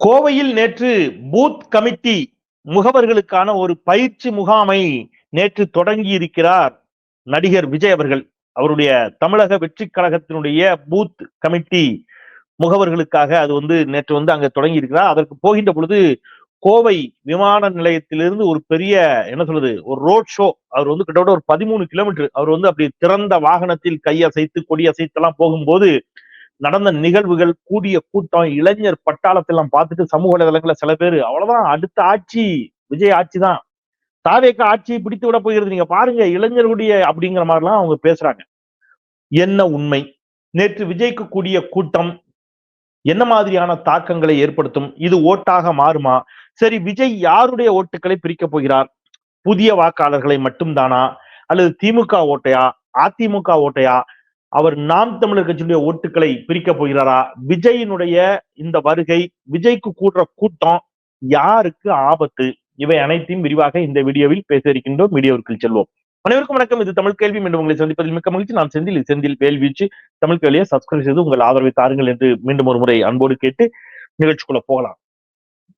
கோவையில் நேற்று booth committee முகவர்களுக்கான ஒரு பயிற்சி முகாமை நேற்று தொடங்கி இருக்கிறார் நடிகர் விஜய் அவர்கள். அவருடைய தமிழக வெற்றி கழகத்தினுடைய பூத் கமிட்டி முகவர்களுக்காக அது வந்து நேற்று வந்து அங்க தொடங்கி இருக்கிறார் அதற்கு போகின்ற பொழுது கோவை விமான நிலையத்திலிருந்து ஒரு பெரிய என்ன சொல்றது ஒரு ரோட் ஷோ அவர் வந்து கிட்டத்தட்ட ஒரு பதிமூணு கிலோமீட்டர் அவர் வந்து அப்படி திறந்த வாகனத்தில் கையசைத்து கொடி அசைத்தெல்லாம் போகும்போது நடந்த நிகழ்வுகள் கூடிய கூட்டம் இளைஞர் பட்டாளத்தெல்லாம் பார்த்துட்டு சமூக வலைதளங்கள்ல சில பேர் அவ்வளவுதான் அடுத்த ஆட்சி விஜய் ஆட்சி தான். தாவேக்க ஆட்சியை பிடித்து விட போகிறது. நீங்க பாருங்க இளைஞருடைய அப்படிங்கிற மாதிரிலாம் அவங்க பேசுறாங்க. என்ன உண்மை? நேற்று விஜய்க்கு கூடிய கூட்டம் என்ன மாதிரியான தாக்கங்களை ஏற்படுத்தும்? இது ஓட்டாக மாறுமா? சரி விஜய் யாருடைய ஓட்டுகளை பிரிக்க போகிறார்? புதிய வாக்காளர்களை மட்டும்தானா? அல்லது திமுக ஓட்டையா? அதிமுக ஓட்டையா? அவர் நாம் தமிழர் கட்சியுடைய ஓட்டுகளை பிரிக்க போகிறாரா? விஜயினுடைய இந்த வருகை விஜய்க்கு கூடுற கூட்டம் யாருக்கு ஆபத்து? இவை அனைத்தையும் விரிவாக இந்த வீடியோவில் பேச இருக்கின்றோம். வீடியோவிற்குள் செல்வோம். அனைவருக்கும் வணக்கம். இது தமிழ் கேள்வி மீண்டும் உங்களை சந்திப்பதில் மிக்க மகிழ்ச்சி. நான் செந்தில். செந்தில் வேல்வீச்சு. தமிழ் கேள்வியை சப்ஸ்கிரைப் செய்து உங்கள் ஆதரவை தாருங்கள் என்று மீண்டும் ஒரு முறை அன்போடு கேட்டு நிகழ்ச்சிக்குள்ள போகலாம்.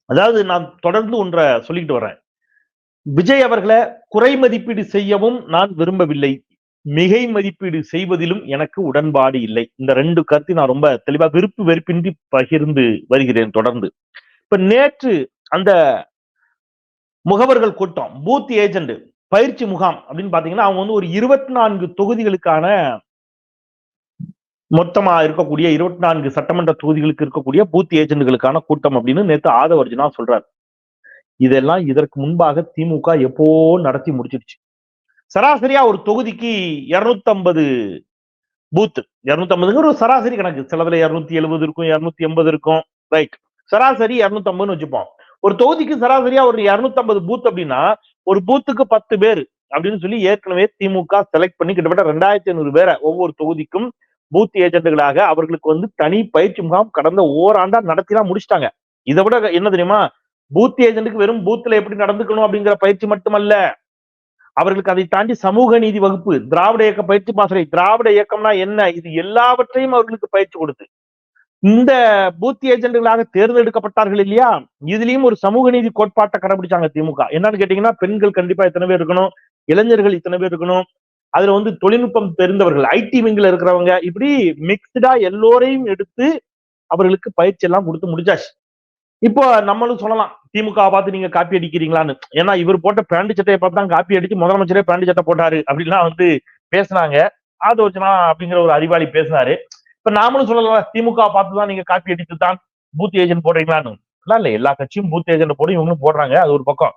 அதாவது நான் தொடர்ந்து ஒன்றை சொல்லிக்கிட்டு வரேன். விஜய் அவர்களை குறை மதிப்பீடு செய்யவும் நான் விரும்பவில்லை. மிகை மதிப்பீடு செய்வதிலும் எனக்கு உடன்பாடு இல்லை. இந்த ரெண்டு கருத்தை நான் ரொம்ப தெளிவா விருப்பு வெறுப்பின்றி பகிர்ந்து வருகிறேன் தொடர்ந்து. இப்ப நேற்று அந்த முகவர்கள் கூட்டம் பூத் ஏஜென்ட் பயிற்சி முகாம் அப்படின்னு பாத்தீங்கன்னா அவங்க வந்து ஒரு இருபத்தி நான்கு தொகுதிகளுக்கான மொத்தமா இருக்கக்கூடிய இருபத்தி நான்கு சட்டமன்ற தொகுதிகளுக்கு இருக்கக்கூடிய பூத் ஏஜென்ட்களுக்கான கூட்டம் அப்படின்னு நேற்று ஆதவர்ஜுனா சொல்றாரு. இதெல்லாம் இதற்கு முன்பாக திமுக எப்போ நடத்தி முடிச்சிருச்சு. சராசரியா ஒரு தொகுதிக்கு இருநூத்தம்பது பூத்து பூத் ஒரு சராசரி கணக்கு. சிலதுல இருநூத்தி எழுபது இருக்கும் இருநூத்தி எண்பது இருக்கும். ரைட் சராசரி இருநூத்தம்பதுன்னு வச்சுப்போம். ஒரு தொகுதிக்கு சராசரியா ஒரு இருநூத்தம்பது பூத் அப்படின்னா ஒரு பூத்துக்கு பத்து பேர் அப்படின்னு சொல்லி ஏற்கனவே திமுக செலக்ட் பண்ணி கிட்டத்தட்ட ரெண்டாயிரத்தி ஐநூறு பேரை ஒவ்வொரு தொகுதிக்கும் பூத் ஏஜென்ட்களாக அவர்களுக்கு வந்து தனி பயிற்சி முகாம் கடந்த ஓராண்டா நடத்திலாம் முடிச்சிட்டாங்க. இதை விட என்ன தெரியுமா? பூத் ஏஜென்ட்டுக்கு வெறும் பூத்துல எப்படி நடந்துக்கணும் அப்படிங்கிற பயிற்சி மட்டுமல்ல. அவர்களுக்கு அதை தாண்டி சமூக நீதி வகுப்பு திராவிட இயக்க பயிற்சி பாசறை திராவிட இயக்கம்னா என்ன? இது எல்லாவற்றையும் அவர்களுக்கு பயிற்சி கொடுத்து. இந்த பூத் ஏஜென்ட்களாக தேர்ந்தெடுக்கப்பட்டார்கள் இல்லையா? இதுலயும் ஒரு சமூக நீதி கோட்பாட்டை கடைபிடிச்சாங்க திமுக. என்னன்னு கேட்டீங்கன்னா பெண்கள் கண்டிப்பா இத்தனை பேர் இருக்கணும்? இளைஞர்கள் இத்தனை பேர் இருக்கணும்? அதுல வந்து தொழில்நுட்பம் தெரிந்தவர்கள் ஐடி விங்ல இருக்கிறவங்க இப்படி மிக்சடா எல்லோரையும் எடுத்து அவர்களுக்கு பயிற்சி எல்லாம் கொடுத்து முடிச்சாச்சு. இப்போ நம்மளும் சொல்லலாம் திமுக பார்த்து நீங்க காப்பி அடிக்கிறீங்களான்னு. ஏன்னா இவர் போட்ட பேண்ட் சட்டையை பார்த்து தான் காப்பி அடிச்சு முதலமைச்சரே பேண்ட் சட்டை போட்டாரு அப்படின்லாம் வந்து பேசினாங்க. ஆதோச்சனா அப்படிங்கிற ஒரு அறிவாளி பேசினாரு. இப்ப நாமளும் சொல்லலாம் திமுக பார்த்து தான் நீங்க காப்பி அடித்து தான் பூத் ஏஜென்ட் போடுறீங்களான்னு. இல்ல எல்லா கட்சியும் பூத் ஏஜென்ட் போடும் இவங்களும் போடுறாங்க அது ஒரு பக்கம்.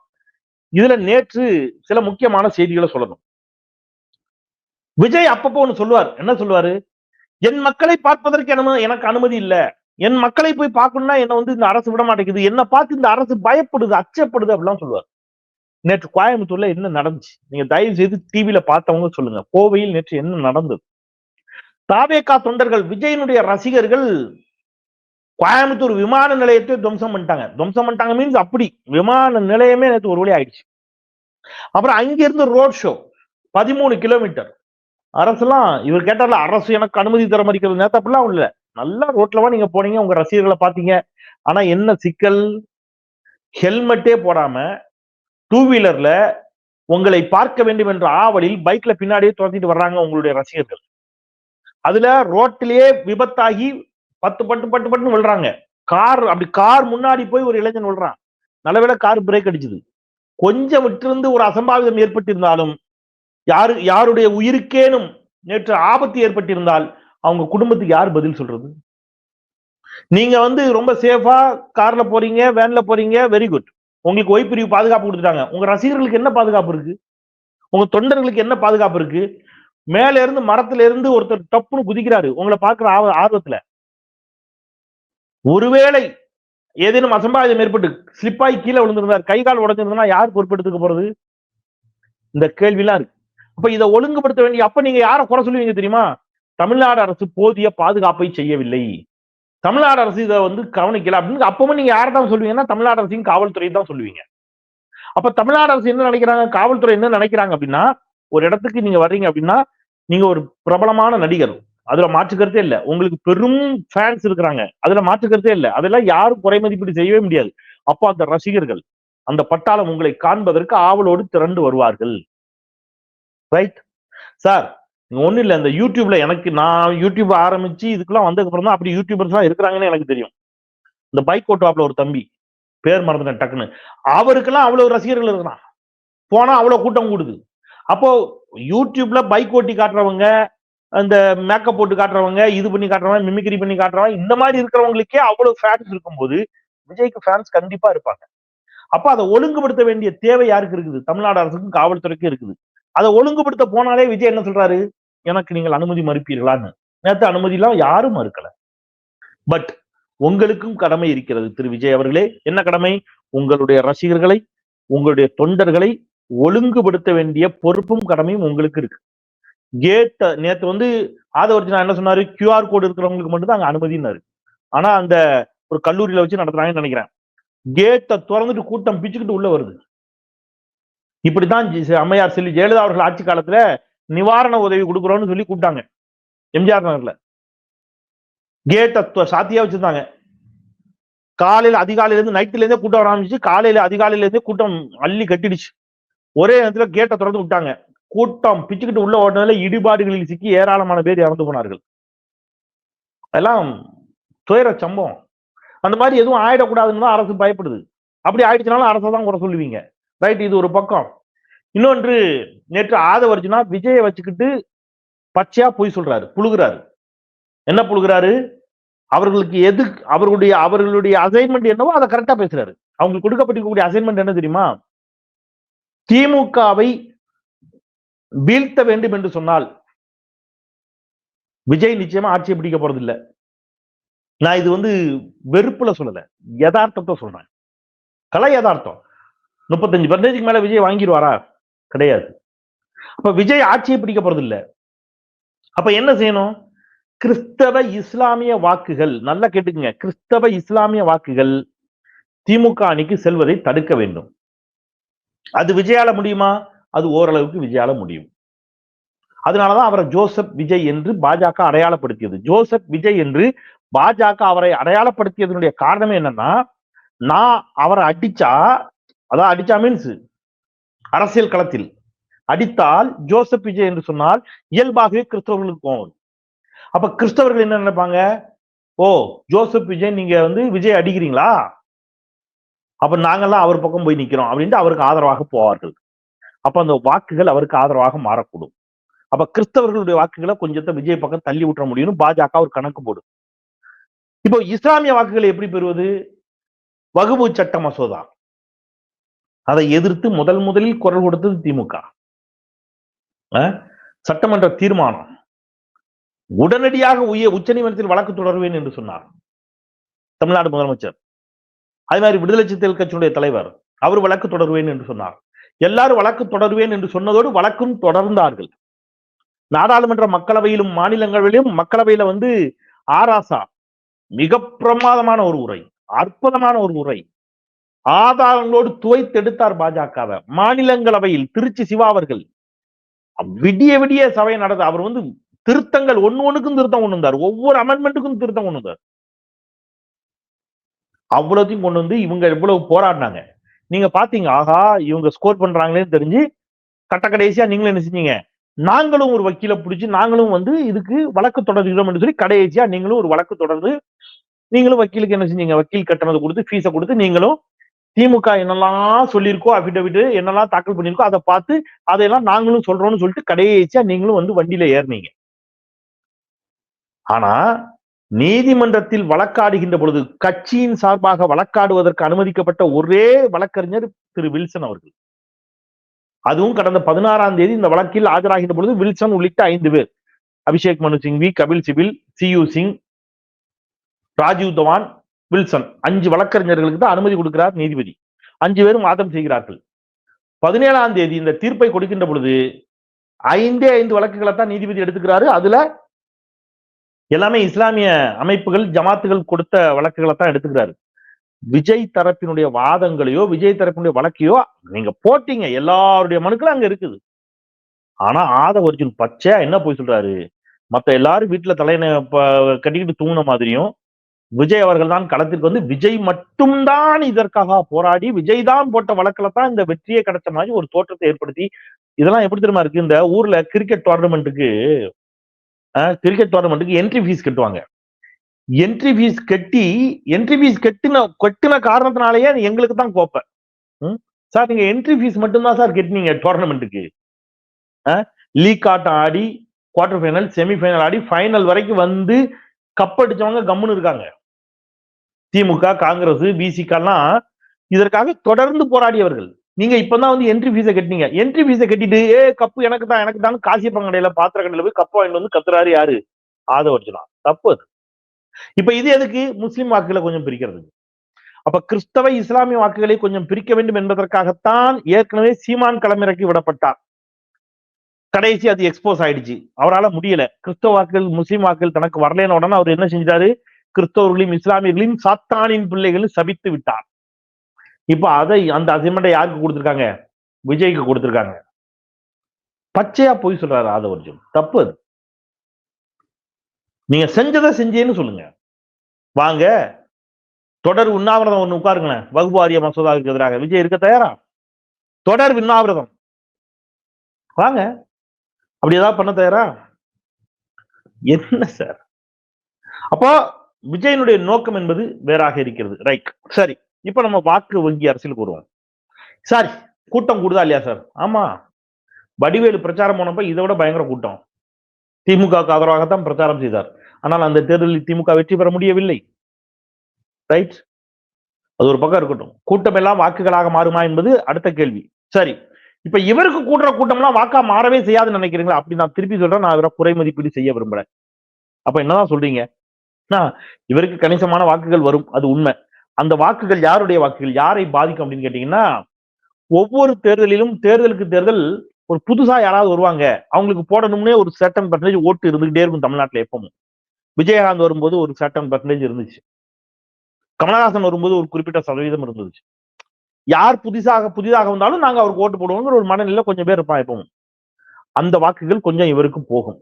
இதுல நேற்று சில முக்கியமான செய்திகளை சொல்லணும். விஜய் அப்பப்போ ஒன்னு சொல்லுவார். என்ன சொல்லுவாரு? என் மக்களை பார்ப்பதற்கு எனக்கு அனுமதி இல்ல. என் மக்களை போய் பார்க்கணும்னா என்ன வந்து இந்த அரசு விட மாட்டேங்குது. என்ன பார்த்து இந்த அரசு பயப்படுது அச்சப்படுது அப்படிலாம் சொல்லுவார். நேற்று கோயம்புத்தூர்ல என்ன நடந்துச்சு? நீங்க தயவு செய்து டிவியில பார்த்தவங்க சொல்லுங்க. கோவையில் நேற்று என்ன நடந்தது? தாவேகா தொண்டர்கள் விஜயனுடைய ரசிகர்கள் கோயம்புத்தூர் விமான நிலையத்தை துவம்சம் பண்ணிட்டாங்க. துவம்சம் பண்ணிட்டாங்க மீன்ஸ் அப்படி. விமான நிலையமே நேற்று ஒரு வழி ஆயிடுச்சு. அப்புறம் அங்கிருந்து ரோட் ஷோ பதிமூணு கிலோமீட்டர் அரசுலாம் இவர் கேட்டார்ல அரசு எனக்கு அனுமதி தர மறுக்கிறது நேற்று அப்படிலாம் இல்ல நல்லா ரோட்லவா நீங்க போனீங்க உங்க ரசிகர்களை பாத்தீங்க ஆனா என்ன சிக்கல்? ஹெல்மெட்டே போடாம டூ வீலர்ல உங்களை பார்க்க வேண்டும் என்ற ஆவலில் பைக்ல பின்னாடியே துரத்திட்டு வர்றாங்க உங்களுடைய ரசிகர்கள். அதுல ரோட்டிலேயே விபத்தாகி பத்து பட்டு பட்டு பட்டுன்னு விழுறாங்க. கார் அப்படி கார் முன்னாடி போய் ஒரு இளைஞன் விழுறான். நல்லவேளை கார் பிரேக் அடிச்சுது. கொஞ்சம் விட்டிருந்து ஒரு அசம்பாவிதம் ஏற்பட்டிருந்தாலும் யாரு யாருடைய உயிருக்கேனும் நேற்று ஆபத்து ஏற்பட்டிருந்தால் அவங்க குடும்பத்துக்கு யார் பதில் சொல்றது? நீங்க வந்து ரொம்ப சேஃபா கார்ல போறீங்க வேன்ல போறீங்க வெரி குட் உங்களுக்கு ஒய்பிரிவு பாதுகாப்பு கொடுத்துட்டாங்க. உங்க ரசிகர்களுக்கு என்ன பாதுகாப்பு இருக்கு? உங்க தொண்டர்களுக்கு என்ன பாதுகாப்பு இருக்கு? மேல இருந்து மரத்துல இருந்து ஒருத்தர் டப்புன்னு குதிக்கிறாரு. உங்களை பாக்குற ஆர்வத்துல. ஒருவேளை ஏதேனும் அசம்பாவிதம் ஏற்பட்டு ஸ்லிப்பாகி கீழே விழுந்திருந்தார் கை கால் உடஞ்சிருந்தா யார் பொறுப்பெடுத்துக்க போறது? இந்த கேள்விலாம் இருக்கு. அப்ப இதை ஒழுங்குபடுத்த வேண்டிய அப்ப நீங்க யாரை குறை சொல்லுவீங்க தெரியுமா? தமிழ்நாடு அரசு போதிய பாதுகாப்பை செய்யவில்லை. தமிழ்நாடு அரசு இதை வந்து கவனிக்கல. அப்படின்னு அப்பவும் நீங்க யாரை தான் சொல்லுவீங்கன்னா தமிழ்நாடு அரசின் காவல்துறை தான் சொல்லுவீங்க. அப்ப தமிழ்நாடு அரசு என்ன நினைக்கிறாங்க? காவல்துறை என்ன நினைக்கிறாங்க அப்படின்னா ஒரு இடத்துக்கு நீங்க வர்றீங்க அப்படின்னா நீங்க ஒரு பிரபலமான நடிகர். அதுல மாற்று இல்லை. உங்களுக்கு பெரும் ஃபேன்ஸ் இருக்கிறாங்க. அதுல மாற்று இல்லை. அதெல்லாம் யாரும் குறை மதிப்பீடு செய்யவே முடியாது. அப்போ அந்த ரசிகர்கள் அந்த பட்டாளம் உங்களை காண்பதற்கு ஆவலோடு திரண்டு வருவார்கள். ரைட் சார் ஒன்றும் இல்லை இந்த யூடியூப்ல எனக்கு நான் யூடியூப் ஆரம்பிச்சு இதுக்கெல்லாம் வந்ததுக்கப்புறம் தான் அப்படி யூடியூபர்ஸ்லாம் இருக்கிறாங்கன்னு எனக்கு தெரியும். இந்த பைக் ஓட்டுவாப்ல ஒரு தம்பி பேர் மறந்துட்டேன் டக்குன்னு. அவருக்கெல்லாம் அவ்வளோ ரசிகர்கள் இருக்கிறான். போனால் அவ்வளோ கூட்டம் கூடுது. அப்போ யூடியூப்ல பைக் ஓட்டி காட்டுறவங்க அந்த மேக்கப் போட்டு காட்டுறவங்க இது பண்ணி காட்டுறவங்க மிமிக்ரி பண்ணி காட்டுறவங்க இந்த மாதிரி இருக்கிறவங்களுக்கே அவ்வளவு ஃபேன்ஸ் இருக்கும்போது விஜய்க்கு ஃபேன்ஸ் கண்டிப்பா இருப்பாங்க. அப்ப அதை ஒழுங்குபடுத்த வேண்டிய தேவை யாருக்கு இருக்குது? தமிழ்நாடு அரசுக்கும் காவல்துறைக்கும் இருக்குது. அதை ஒழுங்குபடுத்த போனாலே விஜய் என்ன சொல்றாரு? எனக்கு நீங்கள் அனுமதி மறுப்பீர்களான்னு. நேற்று அனுமதி எல்லாம் யாரும் மறுக்கல. பட் உங்களுக்கும் கடமை இருக்கிறது. திரு. விஜய் அவர்களே என்ன கடமை? உங்களுடைய ரசிகர்களை உங்களுடைய தொண்டர்களை ஒழுங்குபடுத்த வேண்டிய பொறுப்பும் கடமையும் உங்களுக்கு இருக்கு. கேட்ட நேத்து வந்து ஆதவர்ஜனா என்ன சொன்னாரு? கியூஆர் கோடு இருக்கிறவங்களுக்கு மட்டும் தான் அனுமதினாரு ஆனா அந்த ஒரு கல்லூரியில வச்சு நடத்துறாங்கன்னு நினைக்கிறேன். கேட்டை திறந்துட்டு கூட்டம் பிச்சுக்கிட்டு உள்ள வருது. இப்படித்தான் அம்மையார் செல்வி ஜெயலலிதா அவர்கள் ஆட்சி காலத்துல நிவாரண உதவி கொடுக்குறோம்னு சொல்லி கூப்பிட்டாங்க. எம்ஜிஆர் நகர்ல. கேட்டை சாத்தியா வச்சிருந்தாங்க. காலையில அதிகாலையில இருந்து நைட்ல இருந்தே கூட்டம் ஆரம்பிச்சு காலையில அதிகாலையில இருந்தே கூட்டம் அள்ளி கட்டிடுச்சு. ஒரே நேரத்துல கேட்டை திறந்து விட்டாங்க. கூட்டம் பிச்சுக்கிட்டு உள்ள ஓடுனதுல இடிபாடுகளில் சிக்கி ஏராளமான பேர் இறந்து போனார்கள். அதெல்லாம் துயர சம்பவம். அந்த மாதிரி எதுவும் ஆயிடக்கூடாதுன்னு தான் அரசு பயப்படுது. அப்படி ஆயிடுச்சுனாலும் அரசை தான் குறை சொல்லுவீங்க. ரைட் இது ஒரு பக்கம். இன்னொன்று நேற்று ஆதவர்ஜுனா விஜயை வச்சுக்கிட்டு பச்சையா பொய் சொல்றாரு புழுகுறாரு. என்ன புழுகுறாரு? அவர்களுக்கு எது அவர்களுடைய அவர்களுடைய அசைன்மெண்ட் என்னவோ அதை கரெக்டா பேசுறாரு. அவங்களுக்கு கொடுக்கப்பட்டிருக்கக்கூடிய அசைன்மெண்ட் என்ன தெரியுமா? திமுகவை வீழ்த்த வேண்டும் என்று சொன்னால் விஜய் நிச்சயமா ஆட்சியை பிடிக்க போறதில்லை. நான் இது வந்து வெறுப்புல சொல்லல. யதார்த்தத்தை சொல்றேன். கலை யதார்த்தம். முப்பத்தஞ்சு பர்சன்டேஜ்க்கு மேல விஜய் வாங்கிடுவாரா? கிடையாது. அப்ப விஜய் ஆட்சியை பிடிக்க போறது இல்ல அப்ப என்ன செய்யணும்? கிறிஸ்தவ இஸ்லாமிய வாக்குகள் நல்லா கேட்டுக்குங்க. கிறிஸ்தவ இஸ்லாமிய வாக்குகள் திமுக அணிக்கு செல்வதை தடுக்க வேண்டும். அது விஜயால முடியுமா? அது ஓரளவுக்கு விஜயால முடியும். அதனாலதான் அவரை ஜோசப் விஜய் என்று பாஜக அடையாளப்படுத்தியது. ஜோசப் விஜய் என்று பாஜக அவரை அடையாளப்படுத்தியதனுடைய காரணம் என்னன்னா நான் அவரை அடிச்சா அதான் அடிச்சா மீன்ஸ் அரசியல் களத்தில் அடித்தால் ஜோசப் விஜய் என்று சொன்னால் இயல்பாகவே கிறிஸ்தவர்களுக்கு கோவம் அப்ப கிறிஸ்தவர்கள் என்ன நினைப்பாங்க? ஓ ஜோசப் விஜய் நீங்க வந்து விஜய் அடிக்கிறீங்களா? அப்ப நாங்கெல்லாம் அவர் பக்கம் போய் நிக்கிறோம் அப்படின்ட்டு அவருக்கு ஆதரவாக போவார்கள். அப்ப அந்த வாக்குகள் அவருக்கு ஆதரவாக மாறக்கூடும். அப்ப கிறிஸ்தவர்களுடைய வாக்குகளை கொஞ்சத்தை விஜய் பக்கம் தள்ளி விட்டுற முடியும்னு பாஜக ஒரு கணக்கு போடும். இப்போ இஸ்லாமிய வாக்குகளை எப்படி பெறுவது? வகுப்பு சட்ட மசோதா. அதை எதிர்த்து முதல் முதலில் குரல் கொடுத்தது திமுக. சட்டமன்ற தீர்மானம். உடனடியாக உய உச்சநீதிமன்றத்தில் வழக்கு தொடருவேன் என்று சொன்னார். தமிழ்நாடு முதலமைச்சர். அதே மாதிரி விடுதலை சிறுத்தைகள் கட்சியினுடைய தலைவர் அவர் வழக்கு தொடருவேன் என்று சொன்னார். எல்லாரும் வழக்கு தொடருவேன் என்று சொன்னதோடு வழக்கும் தொடர்ந்தார்கள். நாடாளுமன்ற மக்களவையிலும் மாநிலங்களவையிலும் மக்களவையில வந்து ஆராசா மிக பிரமாதமான ஒரு உரை அற்புதமான ஒரு உரை. ஆதாரங்களோடு துவைத்தெடுத்தார் பாஜகவை. மாநிலங்களவையில் திருச்சி சிவா அவர்கள். விடிய விடிய சபை நடந்த அவர் வந்து திருத்தங்கள் ஒன்னு ஒண்ணுக்கும் திருத்தம் கொண்டு வந்தார். ஒவ்வொரு அமெண்ட்மெண்ட்டுக்கும் திருத்தம் கொண்டு வந்தார். அவ்வளவுத்தையும் கொண்டு வந்து இவங்க இவ்வளவு போராடினாங்க. நீங்க பாத்தீங்க ஆகா இவங்க ஸ்கோர் பண்றாங்களேன்னு தெரிஞ்சு கட்ட கடைசியா நீங்களும் என்ன செஞ்சீங்க? நாங்களும் ஒரு வக்கீலை பிடிச்சி நாங்களும் வந்து இதுக்கு வழக்கு தொடர்கிறோம் என்று சொல்லி கடைசியா நீங்களும் ஒரு வழக்கு தொடர்ந்து நீங்களும் வக்கீலுக்கு என்ன செஞ்சீங்க? வக்கீல் கட்டணத்தை கொடுத்து ஃபீஸை கொடுத்து நீங்களும் திமுக என்னெல்லாம் சொல்லியிருக்கோ அபிடவிட் என்னெல்லாம் தாக்கல் பண்ணியிருக்கோ அதை பார்த்து அதையெல்லாம் நாங்களும் சொல்றோம்னு சொல்லிட்டு கடைசியா நீங்களும் வந்து வண்டியில ஏறினீங்க. ஆனா நீதிமன்றத்தில் வழக்காடுகின்ற பொழுது கட்சியின் சார்பாக வழக்காடுவதற்கு அனுமதிக்கப்பட்ட ஒரே வழக்கறிஞர் திரு வில்சன் அவர்கள். அதுவும் கடந்த பதினாறாம் தேதி இந்த வழக்கில் ஆஜராகின்ற பொழுது வில்சன் உள்ளிட்ட ஐந்து பேர். அபிஷேக் மனு சிங்வி கபில் சிபில் சியு சிங் ராஜீவ் தவான் வில்சன். அஞ்சு வழக்கறிஞர்களுக்கு தான் அனுமதி கொடுக்கிறார் நீதிபதி. அஞ்சு பேரும் வாதம் செய்கிறார்கள். பதினேழாம் தேதி இந்த தீர்ப்பை கொடுக்கின்ற பொழுது ஐந்தே ஐந்து வழக்குகளை தான் நீதிபதி எடுத்துக்கிறாரு. அதுல எல்லாமே இஸ்லாமிய அமைப்புகள் ஜமாத்துகள் கொடுத்த வழக்குகளை தான் எடுத்துக்கிறாரு. விஜய் தரப்பினுடைய வாதங்களையோ விஜய் தரப்பினுடைய வழக்கையோ நீங்க போட்டீங்க. எல்லாருடைய மனுக்களும் அங்க இருக்குது. ஆனா ஆத அர்ஜுன் பச்சையா என்ன போய் சொல்றாரு? மத்த எல்லாரும் வீட்டுல தலையின கட்டிக்கிட்டு தூங்கின மாதிரியும் விஜய் அவர்கள் தான் களத்திற்கு வந்து விஜய் மட்டும்தான் இதற்காக போராடி விஜய் தான் போட்ட வழக்கில் தான் இந்த வெற்றியை கிடைச்ச மாதிரி ஒரு தோற்றத்தை ஏற்படுத்தி இதெல்லாம் எப்படி தெரியுமா இருக்கு? இந்த ஊர்ல கிரிக்கெட் டோர்னமெண்ட்டுக்கு கிரிக்கெட் டோர்னமெண்ட்டுக்கு என்ட்ரி ஃபீஸ் கட்டுவாங்க. என்ட்ரி ஃபீஸ் கட்டி என்ட்ரி ஃபீஸ் கட்டின கட்டின காரணத்தினாலேயே எங்களுக்கு தான் கோப்பை. ம்? சார் நீங்க என்ட்ரி ஃபீஸ் மட்டும்தான் சார் கட்டினீங்க டோர்னமெண்ட்டுக்கு லீக் ஆட்டம் ஆடி குவார்டர் ஃபைனல் செமிஃபைனல் ஆடி ஃபைனல் வரைக்கும் வந்து கப் அடிச்சவங்க கம்முன்னு இருக்காங்க. திமுக காங்கிரஸ் பிசிகெல்லாம் இதற்காக தொடர்ந்து போராடியவர்கள். நீங்க இப்பதான் வந்து என்ட்ரி ஃபீஸை கட்டினீங்க. என்ட்ரி ஃபீஸை கட்டிட்டு ஏ கப்பு எனக்கு தான் எனக்கு தான் காசியப்பன் கடையில பாத்திர கடையில போய் கப்பு வாங்கிட்டு வந்து கத்துறாரு யாரு? ஆதவர்ஜுனா. தப்பு அது. இப்ப இது எதுக்கு? முஸ்லிம் வாக்குகளை கொஞ்சம் பிரிக்கிறதுக்கு. அப்ப கிறிஸ்தவ இஸ்லாமிய வாக்குகளை கொஞ்சம் பிரிக்க வேண்டும் என்பதற்காகத்தான் ஏற்கனவே சீமான் களமிறக்கி விடப்பட்டார். கடைசி அது எக்ஸ்போஸ் ஆயிடுச்சு. அவரால முடியல. கிறிஸ்தவ வாக்குகள் முஸ்லீம் வாக்குகள் தனக்கு வரலன்னு உடனே அவர் என்ன செஞ்சாரு கிறிஸ்தவர்களையும் இஸ்லாமியர்களையும் சாத்தானின் பிள்ளைகளும் சபித்து விட்டார். இப்ப அதை அந்த அசைன்மெண்ட்டை யாருக்கு கொடுத்துருக்காங்க? விஜய்க்கு கொடுத்திருக்காங்க. பச்சையா போய் சொல்றாரு ஆதவர்ஜுன். தப்பு அது. நீங்க செஞ்சதை செஞ்சேன்னு சொல்லுங்க. வாங்க தொடர் உண்ணாவிரதம் ஒன்று உட்காருங்களேன். வகுப்பு வாரிய மசோதாவுக்கு எதிராக. விஜய் இருக்க தயாரா? தொடர் உண்ணாவிரதம். வாங்க. அப்படி ஏதாவது பண்ண தயாரா? என்ன சார்? அப்போ விஜயனுடைய நோக்கம் என்பது வேறாக இருக்கிறது. ரைட் சரி. இப்ப நம்ம வாக்கு வங்கி அரசியலுக்கு வருவோம். சார் கூட்டம் கூடுதா இல்லையா சார்? ஆமா. வடிவேலு பிரச்சாரம் போனப்ப இதை விட பயங்கர கூட்டம். திமுகவுக்கு ஆதரவாகத்தான் பிரச்சாரம் செய்தார். ஆனால் அந்த தேர்தலில் திமுக வெற்றி பெற முடியவில்லை. ரைட் அது ஒரு பக்கம் இருக்கட்டும். கூட்டம் எல்லாம் வாக்குகளாக மாறுமா என்பது அடுத்த கேள்வி. சரி. இப்ப இவருக்கு கூட்டுற கூட்டம்லாம் வாக்கா மாறவே செய்யாதுன்னு நினைக்கிறீங்களா? அப்படி நான் திருப்பி சொல்றேன் நான் இவரை குறை மதிப்பீடு செய்ய விரும்புறேன் அப்ப என்னதான் சொல்றீங்க? இவருக்கு கணிசமான வாக்குகள் வரும். அது உண்மை. அந்த வாக்குகள் யாருடைய வாக்குகள்? யாரை பாதிக்கும் அப்படின்னு கேட்டீங்கன்னா ஒவ்வொரு தேர்தலிலும் தேர்தலுக்கு தேர்தல் ஒரு புதுசா யாராவது வருவாங்க. அவங்களுக்கு போடணும்னே ஒரு சர்டன் பர்சன்டேஜ் ஓட்டு இருந்துகிட்டே இருக்கும் தமிழ்நாட்டுல எப்பவும். விஜயகாந்த் வரும்போது ஒரு சர்டன் பர்சன்டேஜ் இருந்துச்சு. கமலஹாசன் வரும்போது ஒரு குறிப்பிட்ட சதவீதம் இருந்துச்சு. யார் புதிசாக புதிதாக வந்தாலும் நாங்க அவருக்கு ஓட்டு போடுவோங்கிற ஒரு மனநிலை கொஞ்சம் பேர் இருப்பான் எப்பவும். அந்த வாக்குகள் கொஞ்சம் இவருக்கு போகும்.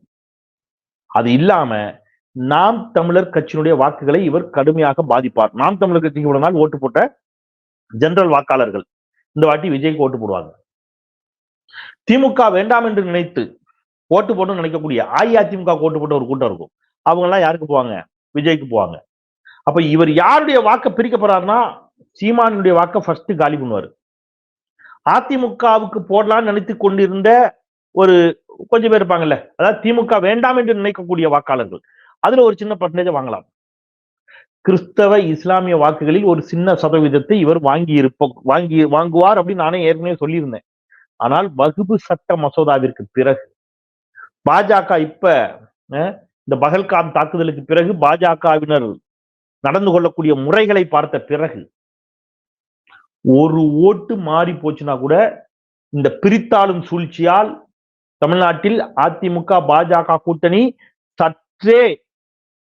அது இல்லாம நாம் தமிழர் கட்சியினுடைய வாக்குகளை இவர் கடுமையாக பாதிப்பார். நாம் தமிழர் கட்சிக்கு ஒரு நாள் ஓட்டு போட்ட ஜெனரல் வாக்காளர்கள் இந்த வாட்டி விஜய்க்கு ஓட்டு போடுவாங்க. திமுக வேண்டாம் என்று நினைத்து ஓட்டு போடணும்னு நினைக்கக்கூடிய அஇஅதிமுக ஓட்டு போட்ட ஒரு கூட்டம் இருக்கும். அவங்க எல்லாம் யாருக்கு போவாங்க? விஜய்க்கு போவாங்க. அப்ப இவர் யாருடைய வாக்கை பிரிக்கப்படுறாருன்னா சீமானுடைய வாக்கை ஃபர்ஸ்ட் காலி பண்ணுவார். அதிமுகவுக்கு போடலாம்னு நினைத்து கொண்டிருந்த ஒரு கொஞ்சம் பேர் இருப்பாங்கல்ல அதாவது திமுக வேண்டாம் என்று நினைக்கக்கூடிய வாக்காளர்கள் அதுல ஒரு சின்ன பர்சன்டேஜ் வாங்கலாம். கிறிஸ்தவ இஸ்லாமிய வாக்குகளில் ஒரு சின்ன சதவீதத்தை இவர் வாங்கி இருப்ப வாங்கி வாங்குவார் அப்படின்னு நானே ஏற்கனவே சொல்லியிருந்தேன். ஆனால் வகுப்பு சட்ட மசோதாவிற்கு பிறகு பாஜக இப்ப அஹ், இந்த பகல்காம் தாக்குதலுக்கு பிறகு பாஜகவினர் நடந்து கொள்ளக்கூடிய முறைகளை பார்த்த பிறகு ஒரு ஓட்டு மாறி போச்சுன்னா கூட இந்த பிரித்தாளும் சூழ்ச்சியால் தமிழ்நாட்டில் அதிமுக பாஜக கூட்டணி சற்றே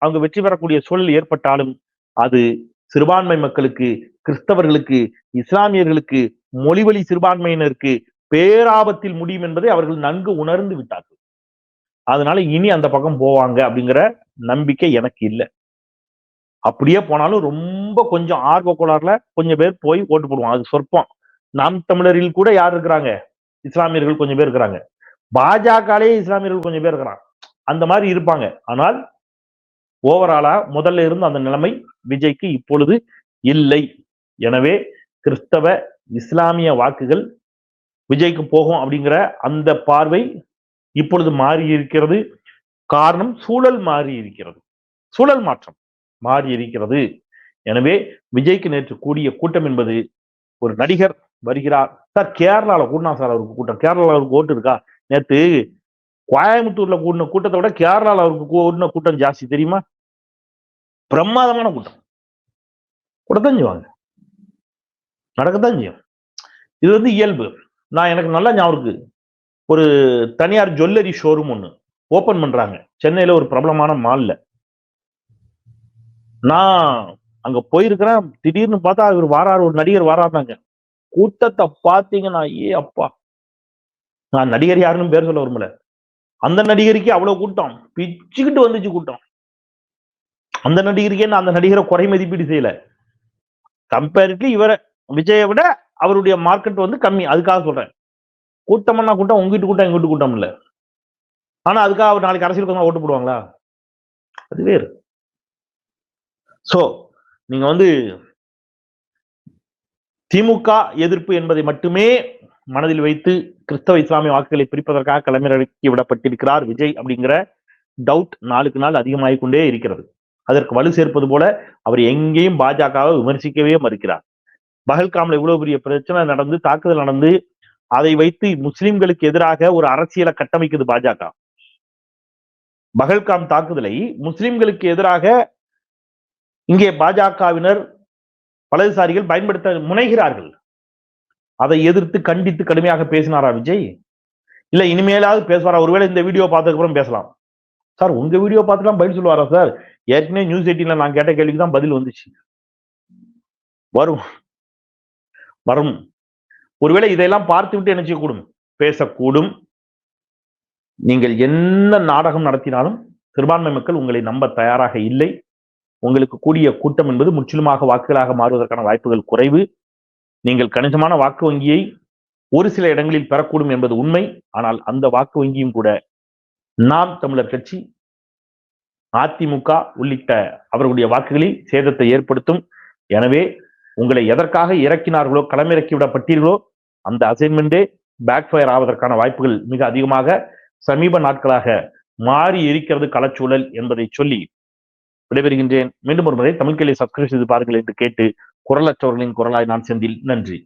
அவங்க வெற்றி பெறக்கூடிய சூழல் ஏற்பட்டாலும் அது சிறுபான்மை மக்களுக்கு கிறிஸ்தவர்களுக்கு இஸ்லாமியர்களுக்கு மொழிவழி சிறுபான்மையினருக்கு பேராபத்தில் முடியும் என்பதை அவர்கள் நன்கு உணர்ந்து விட்டார்கள். அதனால இனி அந்த பக்கம் போவாங்க அப்படிங்கிற நம்பிக்கை எனக்கு இல்லை. அப்படியே போனாலும் ரொம்ப கொஞ்சம் ஆர்வ கோளாறுல கொஞ்சம் பேர் போய் ஓட்டு போடுவாங்க. அது சொற்பம். நாம் தமிழரில் கூட யார் இருக்கிறாங்க? இஸ்லாமியர்கள் கொஞ்சம் பேர் இருக்கிறாங்க. பாஜகலே இஸ்லாமியர்கள் கொஞ்சம் பேர் இருக்கிறாங்க. அந்த மாதிரி இருப்பாங்க. ஆனால் ஓவராலா முதல்ல இருந்து அந்த நிலைமை விஜய்க்கு இப்பொழுது இல்லை. எனவே கிறிஸ்தவ இஸ்லாமிய வாக்குகள் விஜய்க்கு போகும் அப்படிங்கிற அந்த பார்வை இப்பொழுது மாறி இருக்கிறது காரணம் சூழல் மாறி இருக்கிறது சூழல் மாற்றம் மாறி இருக்கிறது எனவே விஜய்க்கு நேற்று கூடிய கூட்டம் என்பது ஒரு நடிகர் வருகிறார். சார் கேரளாவில் கூட்டினா சார் அவருக்கு கூட்டம். கேரளாவில் அவருக்கு ஓட்டு இருக்கா? நேற்று கோயம்புத்தூர்ல கூடின கூட்டத்தை விட கேரளாவில் அவருக்கு கூடின கூட்டம் ஜாஸ்தி தெரியுமா? பிரமாதமான கூட்டம். கூடத்தான் செய்வாங்க. நடக்கத்தான் செய்யும். இது வந்து இயல்பு. நான் எனக்கு நல்லா ஞாபகம் இருக்கு. ஒரு தனியார் ஜுவல்லரி ஷோரூம் ஒன்று ஓபன் பண்றாங்க. சென்னையில ஒரு பிரபலமான மால்ல நான் அங்க போயிருக்கிறேன். திடீர்னு பார்த்தா இவர் வாராரு ஒரு நடிகர் வாராருனாங்க கூட்டத்தை பார்த்தீங்கன்னா ஏ அப்பா! நான் நடிகர் யாருன்னு பேர் சொல்ல விரும்பல. அந்த நடிகருக்கே அவ்வளவு கூட்டம். பிச்சுக்கிட்டு வந்துச்சு கூட்டம். அந்த நடிகருக்கே நான் அந்த நடிகரை குறை மதிப்பீடு செய்யல. கம்பேரிட்லி இவரை விஜயை விட அவருடைய மார்க்கெட் வந்து கம்மி. அதுக்காக சொல்றேன். கூட்டம்னா கூட்டம் உங்ககிட்ட கூட்டம் எங்க வீட்டு கூட்டம் இல்லை. ஆனா அதுக்காக அவர் நாளைக்கு அரசியலுக்கு வந்தா ஓட்டு போடுவாங்களா? அது வேறு. சோ நீங்க வந்து திமுக எதிர்ப்பு என்பதை மட்டுமே மனதில் வைத்து கிறிஸ்தவ இஸ்லாமிய வாக்குகளை பிரிப்பதற்காக களமிறக்கி விடப்பட்டிருக்கிறார் விஜய் அப்படிங்கிற டவுட் நாளுக்கு நாள் அதிகமாகிக் கொண்டே இருக்கிறது. அதற்கு வலு சேர்ப்பது போல அவர் எங்கேயும் பாஜகவை விமர்சிக்கவே மறுக்கிறார். பகல்காம்ல இவ்வளவு பெரிய பிரச்சனை நடந்து தாக்குதல் நடந்து அதை வைத்து முஸ்லிம்களுக்கு எதிராக ஒரு அரசியலை கட்டமைக்குது பாஜக. பகல்காம் தாக்குதலை முஸ்லிம்களுக்கு எதிராக இங்கே பாஜகவினர் வலதுசாரிகள் பயன்படுத்த முனைகிறார்கள். அதை எதிர்த்து கண்டித்து கடுமையாக பேசினாரா விஜய்? இல்ல இனிமேலாவது பேசுவாரா? ஒருவேளை இந்த வீடியோ பார்த்ததுக்கு அப்புறம் பேசலாம். சார் உங்க வீடியோ பார்த்துலாம் பதில் சொல்லுவாரா சார்? ஏற்கனவே நியூஸ் எயிட்டீன்ல நான் கேட்ட கேள்விக்கு தான் பதில் வந்துச்சு. வரும். வரும். ஒருவேளை இதையெல்லாம் பார்த்து விட்டு என்ன செய்யக்கூடும்? பேசக்கூடும். நீங்கள் என்ன நாடகம் நடத்தினாலும் சிறுபான்மை மக்கள் உங்களை நம்ப தயாராக இல்லை. உங்களுக்கு கூடிய கூட்டம் என்பது முற்றிலுமாக வாக்குகளாக மாறுவதற்கான வாய்ப்புகள் குறைவு. நீங்கள் கணிசமான வாக்கு வங்கியை ஒரு சில இடங்களில் பெறக்கூடும் என்பது உண்மை. ஆனால் அந்த வாக்கு வங்கியும் கூட நாம் தமிழர் கட்சி அதிமுக உள்ளிட்ட அவர்களுடைய வாக்குகளில் சேதத்தை ஏற்படுத்தும். எனவே உங்களை எதற்காக இறக்கினார்களோ களமிறக்கி விடப்பட்டீர்களோ அந்த அசைன்மெண்டே பேக் ஃபயர் ஆவதற்கான வாய்ப்புகள் மிக அதிகமாக சமீப நாட்களாக மாறி இருக்கிறது களச்சூழல் என்பதை சொல்லி விடைபெறுகின்றேன். மீண்டும் ஒரு முறை தமிழ் கேள்வி சப்ஸ்கிரைப் செய்து பாருங்கள் என்று கேட்டு குரலற்றவர்களின் குரலாய் நான் செந்தில். நன்றி.